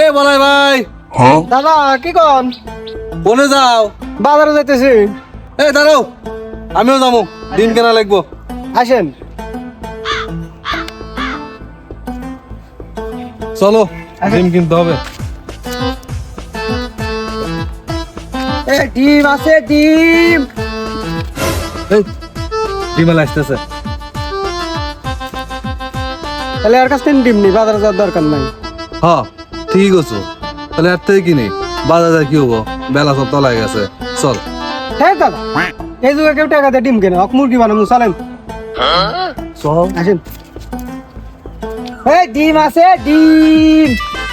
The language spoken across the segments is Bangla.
এ বলাই ভাই। দাদা কি কন? কোনে যাও। বাজারে যাইতেছি। এ দাঁড়াও। আমিও যাব। ডিম কেনা লাগবো। আসেন। চলো। ডিম কিনতে হবে। এ ডিম আছে ডিম। এই ডিমেল আসতেছে। তাহলে আর কাছ থেকে ডিম নি বাজারে যাওয়ার দরকার নাই। হ্যাঁ ঠিক আছে তাহলে আর থেকে কিনি বাজার কি হব? বেলা সব তলায় গেছে। চল। হ্যাঁ দাদা এই যুগে কেউ টাকা দিয়ে ডিম কেনে হক মুরগি বানাবো চলেন। চল। আসেন। এই ডিম আছে ডিম।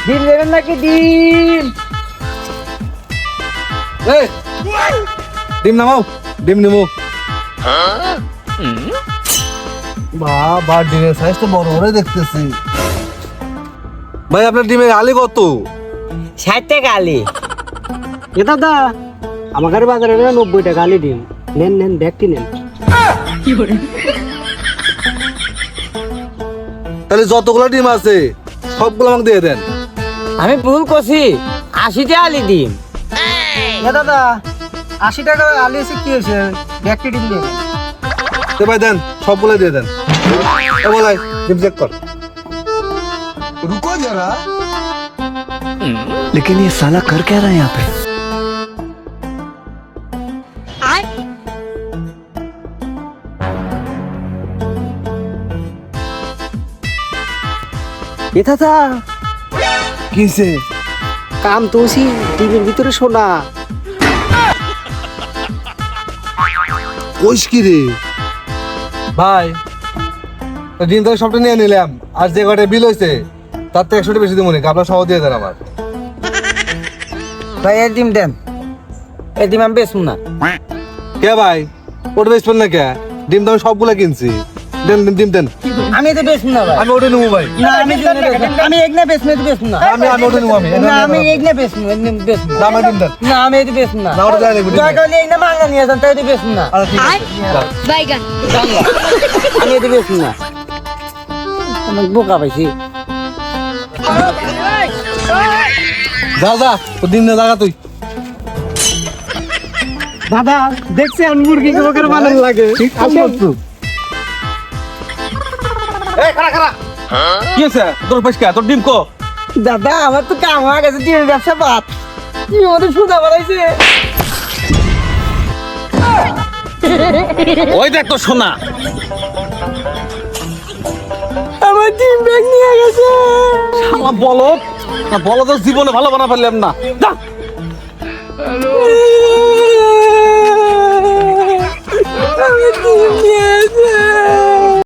ডিম নেবেন নাকি ডিম? এই ডিম নামাও ডিম নেব বা বা ডিমের সাইজ তো বড় বড় দেখতেছি। ভাই আপনার ডিমের আলি কত? ষাট টাকা আলি। এ দাদা আমার গাড়ি বাজারে না নব্বই টাকা আলি ডিম। নেন নেন ব্যাগটি নেন। তাহলে যতগুলো ডিম আছে সবগুলো আমাকে দিয়ে দেন। আমি ভুল করছি আশি টাকা আলি ডিম। এ দাদা আশি টাকা আলি এসে কি হয়েছে? ব্যাগটি ডিম। তো ভাই দেন সবগুলো দিয়ে দেন। এ বলাই ডিম চেক কর लेकिन ये साला कर क्या रहा है यहाँ पे এ দাদা কিসে কাম তুলসি ডিমের ভিতরে সোনা কইস কি রে ভাই তো ডিম তো সবটা নিয়ে নিলাম। আর যে কটা বিল হয়েছে তার থেকে একশোটা বেশি দিব নি আপনার সহ দিয়ে দেন আমার ভাই এই ডিম দেন। এই ডিম আমি বেচবো না। কে ভাই? ওটা বেচবেন না কে? ডিম তো আমি সবগুলো কিনছি। দেন দেন, ডিম দেন। আমি তো বেচবো না ভাই। আমি ওটা নেব ভাই। না আমি আমি এক না বেচবো এটা বেচবো না। আমি আমি ওটা নেব আমি। না আমি এক না বেচবো বেচবো না, আমার ডিম দেন। না আমি এটা বেচবো না। না, ওটা যাই লাগবে, দয়া দেন। করলে এই না মাঙ্গা নিয়ে যান তাই এটা বেচবো না। আচ্ছা ঠিক আছে। বাইগান আমি এটা বেচবো না। আমার বোকা পাইছি। যা যা ডিম না জাগা তুই। দাদা দেখছেন মুরগি কেমন বানানো লাগে। আসেন। কি আছে তোর পয়সা তোর ডিম কো? দাদা আমার তো কাম হয়ে গেছে ডিমের ব্যবসা বাদ। কি ওদের সুদা বাড়াইছে ওই দেখ তো সোনা। ডিম ব্যাগ নিয়ে গেছে। শালা বলদ না বলদের জীবনে ভালো বানা পারলাম না। যা।